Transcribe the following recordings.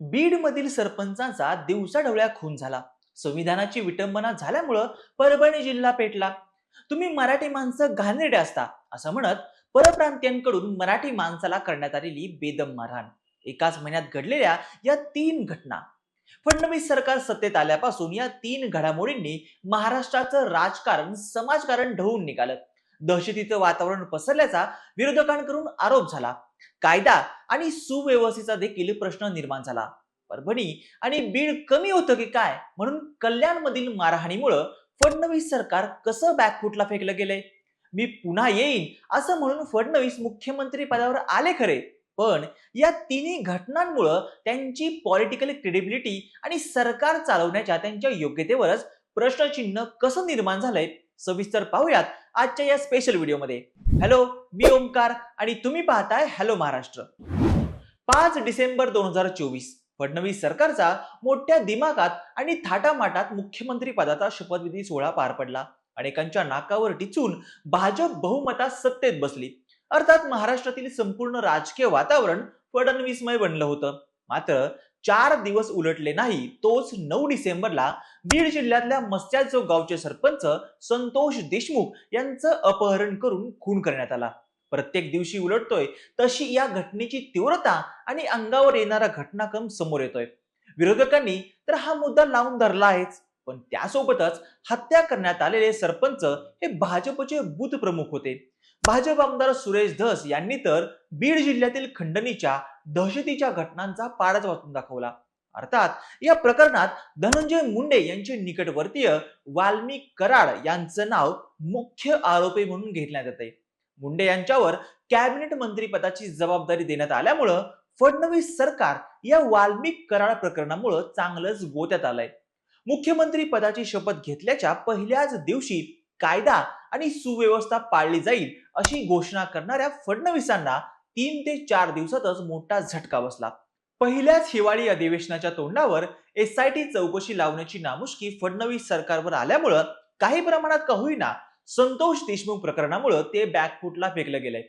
बीडमधील सरपंचाचा दिवसाढवळ्या खून झाला. संविधानाची विटंबना झाल्यामुळं परभणी जिल्हा पेटला. तुम्ही मराठी माणसं घाणेरडे असता असं म्हणत परप्रांतीयांकडून मराठी माणसाला करण्यात आलेली बेदम मारहाण. एकाच महिन्यात घडलेल्या या तीन घटना. फडणवीस सरकार सत्तेत आल्यापासून या तीन घडामोडींनी महाराष्ट्राचं राजकारण समाजकारण ढवून निघालं. दहशतीचं वातावरण पसरल्याचा विरोधकांकडून आरोप झाला. कायदा आणि सुव्यवस्थेचा देखील प्रश्न निर्माण झाला. परभणी आणि बीड कमी होतं की काय? म्हणून कल्याणमधील मारहाणीमुळं फडणवीस सरकार कसं बॅकफुटला फेकलं गेलंय? मी पुन्हा येईन असं म्हणून फडणवीस मुख्यमंत्री पदावर आले खरे. पण या तिन्ही घटनांमुळं त्यांची पॉलिटिकल क्रेडिबिलिटी आणि सरकार चालवण्याच्या त्यांच्या योग्यतेवरच प्रश्नचिन्ह कसं निर्माण झालंय? सविस्तर पाहूयात आजच्या या स्पेशल व्हिडिओमध्ये हॅलो मी ओमकार आणि तुम्ही पाहताय हॅलो महाराष्ट्र. पाच डिसेंबर दोन हजार चोवीस फडणवीस सरकारचा मोठ्या दिमागात आणि थाटामाटात मुख्यमंत्री पदाचा शपथविधी सोहळा पार पडला. अनेकांच्या नाकावर टिचून भाजप बहुमतात सत्तेत बसली. अर्थात महाराष्ट्रातील संपूर्ण राजकीय वातावरण फडणवीसमय बनलं होतं. मात्र चार दिवस उलटले नाही तोच नऊ डिसेंबरला बीड जिल्ह्यातल्या मस्त्याचो गावचे सरपंच संतोष देशमुख यांचं अपहरण करून खून करण्यात आला. प्रत्येक दिवशी उलटतोय तशी या घटनेची तीव्रता आणि अंगावर येणारा घटनाक्रम समोर येतोय. विरोधकांनी तर हा मुद्दा लावून धरला आहेच. पण त्यासोबतच हत्या करण्यात आलेले सरपंच हे भाजपचे बूथ प्रमुख होते. भाजप आमदार सुरेश धस यांनी तर बीड जिल्ह्यातील खंडणीच्या दहशतीच्या घटनांचा पाडाच वाचून दाखवला. अर्थात या प्रकरणात धनंजय मुंडे यांचे निकटवर्तीय वाल्मिक कराड यांचं नाव मुख्य आरोपी म्हणून घेतण्यात येते मुंडे यांच्यावर कॅबिनेट मंत्रीपदाची जबाबदारी देण्यात आल्यामुळं फडणवीस सरकार या वाल्मिक कराड प्रकरणामुळं चांगलंच गोत्यात आलंय. मुख्यमंत्री पदाची शपथ घेतल्याच्या पहिल्याच दिवशी कायदा आणि सुव्यवस्था पाळली जाईल अशी घोषणा करणाऱ्या फडणवीसांना तीन ते चार दिवसातच मोठा झटका बसला. पहिल्याच हिवाळी अधिवेशनाच्या तोंडावर एस आय टी चौकशी लावण्याची नामुष्की फडणवीस सरकारवर आल्यामुळं काही प्रमाणात का होईना संतोष देशमुख प्रकरणामुळं ते बॅकफुटला फेकलं गेलंय.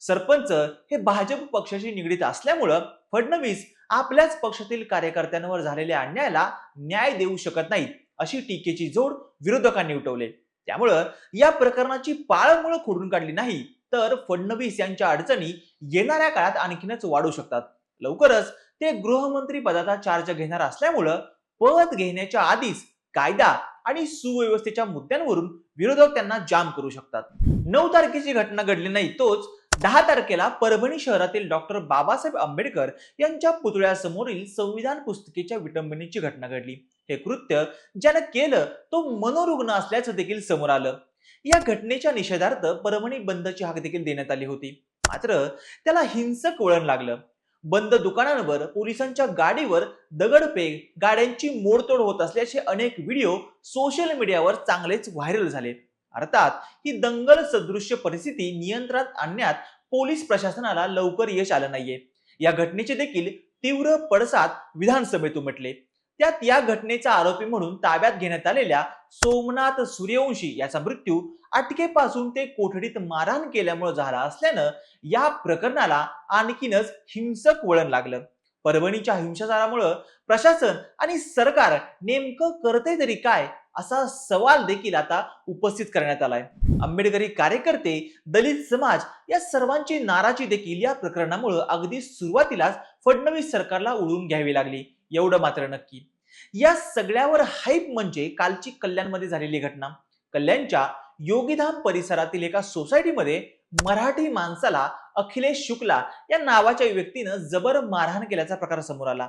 सरपंच हे भाजप पक्षाशी निगडीत असल्यामुळं फडणवीस आपल्याच पक्षातील कार्यकर्त्यांवर झालेल्या अन्यायाला न्याय देऊ शकत नाहीत अशी टीकेची जोड विरोधकांनी उठवले. त्यामुळं या प्रकरणाची पाळमुळं खोडून काढली नाही तर फडणवीस यांच्या अडचणी येणाऱ्या काळात आणखीनच वाढू शकतात. लवकरच ते गृहमंत्री पदाचा चार्ज घेणार असल्यामुळं पद घेण्याच्या आधीच कायदा आणि सुव्यवस्थेच्या मुद्द्यांवरून विरोधक त्यांना जाम करू शकतात. नऊ तारखेची घटना घडली नाही तोच दहा तारखेला परभणी शहरातील डॉक्टर बाबासाहेब आंबेडकर यांच्या पुतळ्यासमोरील संविधान पुस्तिकेच्या विटंबनेची घटना घडली. हे कृत्य ज्यानं केलं तो मनोरुग्ण असल्याचं देखील समोर आलं. या घटनेच्या निषेधार्थ परभणी बंदची हाक देखील देण्यात आली होती. मात्र त्याला हिंसक वळण लागलं. बंद दुकानांवर पोलिसांच्या गाडीवर दगडफेक गाड्यांची मोडतोड होत असल्याचे अनेक व्हिडिओ सोशल मीडियावर चांगलेच व्हायरल झाले. अर्थात ही दंगल सदृश्य परिस्थिती नियंत्रणात आणण्यात पोलीस प्रशासनाला लवकर यश आलं नाहीये. या घटनेचे देखील तीव्र पडसाद विधानसभेत उमटले. त्यात या घटनेचा आरोपी म्हणून ताब्यात घेण्यात आलेल्या सोमनाथ सूर्यवंशी याचा मृत्यू अटकेपासून ते कोठडीत मारहाण केल्यामुळे झाला असल्यानं या प्रकरणाला आणखीनच हिंसक वळण लागलं. परभणीच्या हिंसाचारामुळं प्रशासन आणि सरकार नेमकं करते तरी काय असा सवाल देखील आता उपस्थित करण्यात आलाय. आंबेडकरी कार्यकर्ते दलित समाज या सर्वांची नाराजी देखील या प्रकरणामुळे अगदी सुरुवातीलाच फडणवीस सरकारला उडवून घ्यावी लागली. एवढं मात्र नक्की. या सगळ्यावर हाईप म्हणजे कालची कल्याणमध्ये झालेली घटना. कल्याणच्या योगीधाम परिसरातील एका सोसायटीमध्ये मराठी माणसाला अखिलेश शुक्ला या नावाच्या व्यक्तीनं जबर मारहाण केल्याचा प्रकार समोर आला.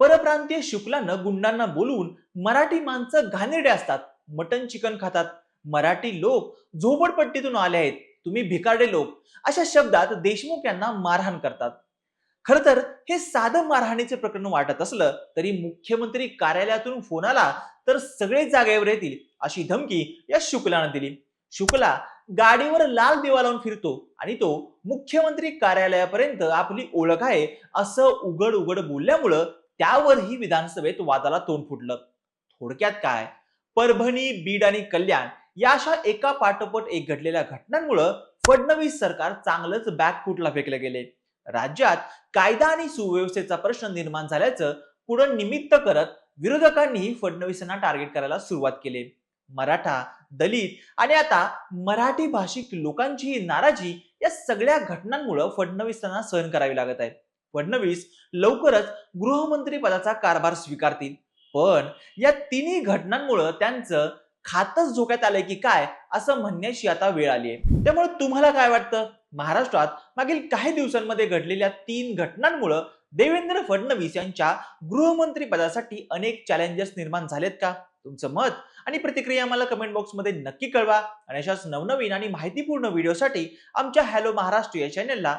परप्रांतीय शुक्लानं गुंडांना बोलवून मराठी माणसं घाणेरडे असतात मटन चिकन खातात. मराठी लोक झोपडपट्टीतून आले आहेत तुम्ही भिकारडे लोक. अशा शब्दात देशमुख यांना मारहाण करतात. खर तर हे साधं मारहाणीचे प्रकरण वाटत असलं तरी मुख्यमंत्री कार्यालयातून फोन आला तर सगळे जागेवर येतील अशी धमकी या शुक्लानं दिली. शुक्ला गाडीवर लाल दिवा लावून फिरतो आणि तो मुख्यमंत्री कार्यालयापर्यंत आपली ओळख आहे असं उघड उघड बोलल्यामुळं त्यावरही विधानसभेत वादाला तोंड फुटलं. थोडक्यात काय? परभणी बीड आणि कल्याण या अशा एका पाठोपाठ एक घडलेल्या घटनांमुळं फडणवीस सरकार चांगलंच बॅकफुटला फेकले गेले. राज्यात कायदा आणि सुव्यवस्थेचा प्रश्न निर्माण झाल्याचं पुढं निमित्त करत विरोधकांनीही फडणवीसांना टार्गेट करायला सुरुवात केली. मराठा दलित आणि आता मराठी भाषिक लोकांची नाराजी या सगळ्या घटनांमुळे फडणवीसांना सहन करावी लागत आहे. फडणवीस लवकरच गृहमंत्री पदाचा कारभार स्वीकारतील. पण या तिन्ही घटनांमुळे त्यांचं खातच झोक्यात आलंय की काय असं म्हणण्याची आता वेळ आली आहे. त्यामुळे तुम्हाला काय वाटतं? महाराष्ट्रात मागील काही दिवसांमध्ये घडलेल्या तीन घटनांमुळं देवेंद्र फडणवीस यांच्या गृहमंत्री पदासाठी अनेक चॅलेंजेस निर्माण झालेत का? तुमचं मत आणि प्रतिक्रिया मला कमेंट बॉक्समध्ये नक्की कळवा. आणि अशाच नवनवीन आणि माहितीपूर्ण व्हिडिओसाठी आमच्या हॅलो महाराष्ट्र या चॅनलला